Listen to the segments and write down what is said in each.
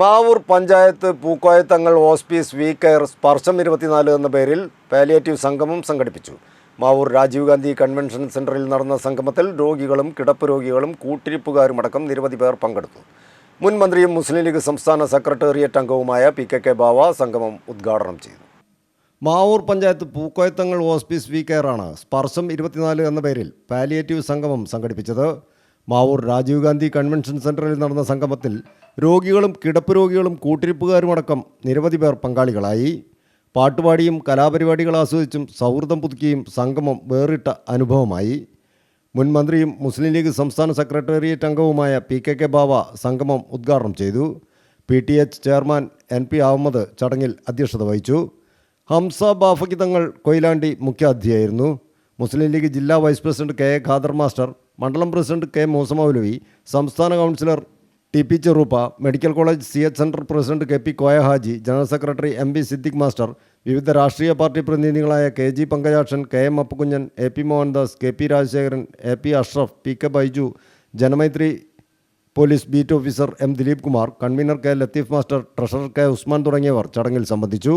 Mavoor panchayat Pookoyathangal hospice we care Sparsham ഇരുപത്തിനാല് എന്ന പേരിൽ പാലിയേറ്റീവ് സംഗമം സംഘടിപ്പിച്ചു. മാവൂർ രാജീവ് ഗാന്ധി കൺവെൻഷൻ സെന്ററിൽ നടന്ന സംഗമത്തിൽ രോഗികളും കിടപ്പ് രോഗികളും കൂട്ടിരിപ്പുകാരുമടക്കം നിരവധി പേർ പങ്കെടുത്തു. മുൻ മന്ത്രിയും മുസ്ലിം ലീഗ് സംസ്ഥാന സെക്രട്ടേറിയറ്റ് അംഗവുമായ പി കെ കെ ബാവ സംഗമം ഉദ്ഘാടനം ചെയ്തു. മാവൂർ പഞ്ചായത്ത് പൂക്കോയത്തങ്ങൾ ഹോസ്പീസ് വി കെയറാണ് സ്പർശം ഇരുപത്തിനാല് എന്ന പേരിൽ പാലിയേറ്റീവ് സംഗമം സംഘടിപ്പിച്ചത് മാവൂർ രാജീവ് ഗാന്ധി കൺവെൻഷൻ സെന്ററിൽ നടന്ന സംഗമത്തിൽ രോഗികളും കിടപ്പ് രോഗികളും കൂട്ടിരിപ്പുകാരുമടക്കം നിരവധി പേർ പങ്കാളികളായി. പാട്ടുപാടിയും കലാപരിപാടികൾ ആസ്വദിച്ചും സൗഹൃദം പുതുക്കിയും സംഗമം വേറിട്ട അനുഭവമായി. മുൻ മന്ത്രിയും മുസ്ലിം ലീഗ് സംസ്ഥാന സെക്രട്ടേറിയറ്റ് അംഗവുമായ പി കെ കെ ബാവ സംഗമം ഉദ്ഘാടനം ചെയ്തു. P T H chairman N P Ahammed ചടങ്ങിൽ അധ്യക്ഷത വഹിച്ചു. ഹംസ ബാഫക്കി തങ്ങൾ കൊയിലാണ്ടി മുഖ്യാതിഥിയായിരുന്നു. മുസ്ലിം ലീഗ് ജില്ലാ vice president K A Khader master മണ്ഡലം പ്രസിഡന്റ് കെ മൂസമൗലവി സംസ്ഥാന councillor T P Cheruppa medical college C H centre president K P Koya Haji general secretary M P Siddique master വിവിധ രാഷ്ട്രീയ party പ്രതിനിധികളായ K G Pankajakshan K M Appukunjan A P Mohandas K P Rajasekharan A P Ashraf P K Baiju Janamaithri police beat officer M Dileep Kumar convener K Latheef master treasurer K Usman തുടങ്ങിയവർ ചടങ്ങിൽ സംബന്ധിച്ചു.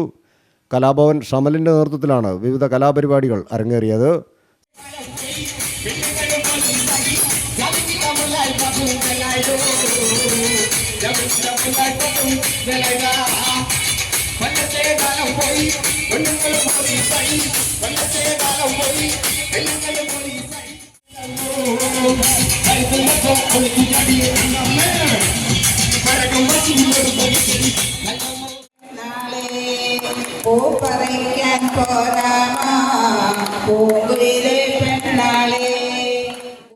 കലാഭവൻ ഷമലിന്റെ നേതൃത്വത്തിലാണ് വിവിധ കലാപരിപാടികൾ അരങ്ങേറിയത്. jab jab naatum jalega banse gal hoy banse gal hoy banse gal hoy Oh, para que ancora, oh, para que ancora, oh, para que ancora, oh, para que ancora, oh, para que ancora, oh, para que ancora,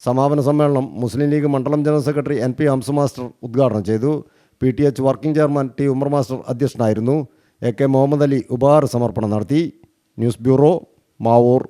സമാപന സമ്മേളനം മുസ്ലിം league മണ്ഡലം general secretary N P Hamza master ഉദ്ഘാടനം ചെയ്തു. P T H working chairman T Umar master അധ്യക്ഷനായിരുന്നു. A K Muhammad Ali ഉപഹാര സമർപ്പണം നടത്തി. News bureau Mavoor.